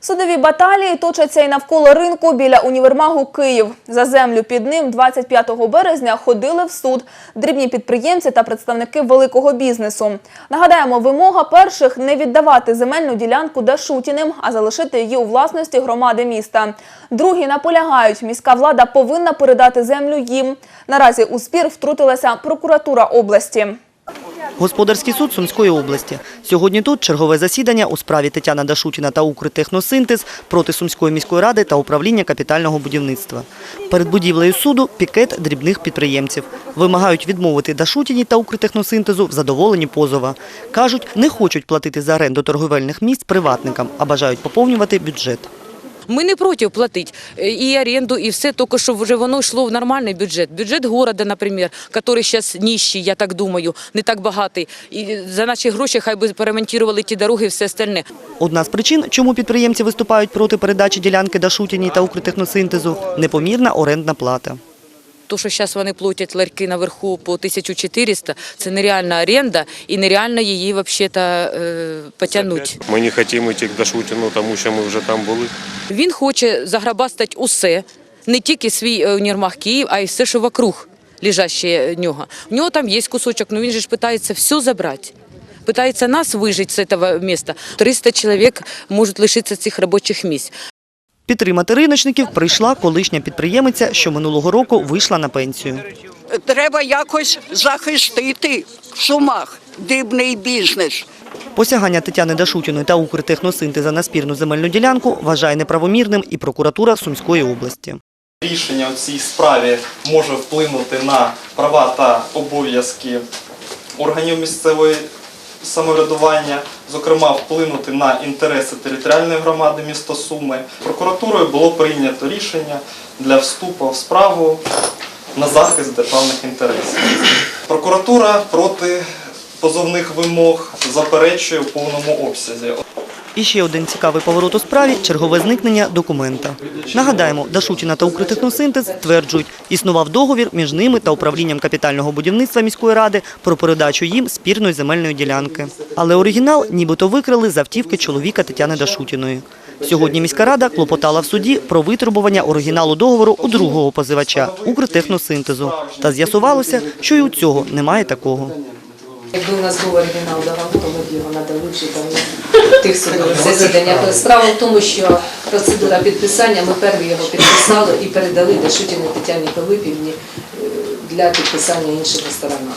Судові баталії точаться і навколо ринку біля універмагу Київ. За землю під ним 25 березня ходили в суд дрібні підприємці та представники великого бізнесу. Нагадаємо, вимога перших не віддавати земельну ділянку Дашутіним, а залишити її у власності громади міста. Другі наполягають, міська влада повинна передати землю їм. Наразі у спір втрутилася прокуратура області. Господарський суд Сумської області. Сьогодні тут чергове засідання у справі Тетяна Дашутіна та «Укртехносинтез» проти Сумської міської ради та управління капітального будівництва. Перед будівлею суду пікет дрібних підприємців. Вимагають відмовити Дашутіні та «Укртехносинтезу» в задоволенні позова. Кажуть, не хочуть платити за оренду торговельних місць приватникам, а бажають поповнювати бюджет. Ми не проти платити е, і оренду, і все, тільки щоб вже воно йшло в нормальний бюджет. Бюджет города, наприклад, який зараз нижчий, я так думаю, не так багатий. І за наші гроші хай би перемонтували ті дороги і все остальне. Одна з причин, чому підприємці виступають проти передачі ділянки Дашутіні та «Укртехносинтезу» – непомірна орендна плата. То, що зараз вони платять ларьки наверху по 1400, це нереальна оренда і нереально її взагалі е, потягнути. Ми не хочемо йти к Дашутіну, тому що ми вже там були. Він хоче заграбастати усе, не тільки свій е, універмаг Київ, а й все, що вокруг лежаще нього. У нього там є кусочок, але він же ж питається все забрати. Питається нас вижити з цього міста. 300 чоловік можуть лишитися цих робочих місць. Підтримати риночників прийшла колишня підприємиця, що минулого року вийшла на пенсію. Треба якось захистити в сумах дрібний бізнес. Посягання Тетяни Дашутіної та «Укртехносинтеза» на спірну земельну ділянку вважає неправомірним і прокуратура Сумської області. Рішення у цій справі може вплинути на права та обов'язки органів місцевої самоврядування, зокрема вплинути на інтереси територіальної громади міста Суми. Прокуратурою було прийнято рішення для вступу в справу на захист державних інтересів. Прокуратура проти позовних вимог заперечує в повному обсязі. І ще один цікавий поворот у справі – чергове зникнення документа. Нагадаємо, Дашутіна та «Укртехносинтез» стверджують, існував договір між ними та управлінням капітального будівництва міської ради про передачу їм спірної земельної ділянки. Але оригінал нібито викрили з автівки чоловіка Тетяни Дашутіної. Сьогодні міська рада клопотала в суді про витребування оригіналу договору у другого позивача – «Укртехносинтезу». Та з'ясувалося, що і у цього немає такого. Якби у нас був оригінал договору, ми б його надали там тих судових засіданнях. Справа в тому, що процедура підписання, ми перші його підписали і передали Дашутіні Тетяні Пилипівні е, для підписання іншими сторонами.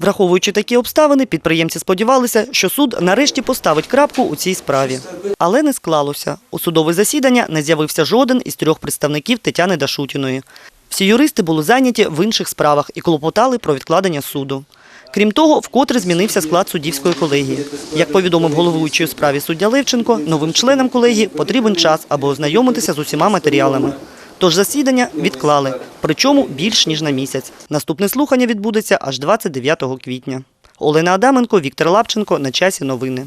Враховуючи такі обставини, підприємці сподівалися, що суд нарешті поставить крапку у цій справі. Але не склалося. У судове засідання не з'явився жоден із трьох представників Тетяни Дашутіної. Всі юристи були зайняті в інших справах і клопотали про відкладення суду. Крім того, вкотре змінився склад суддівської колегії. Як повідомив головуючий у справі суддя Левченко, новим членам колегії потрібен час, аби ознайомитися з усіма матеріалами. Тож засідання відклали, причому більш ніж на місяць. Наступне слухання відбудеться аж 29 квітня. Олена Адаменко, Віктор Лапченко. На часі новини.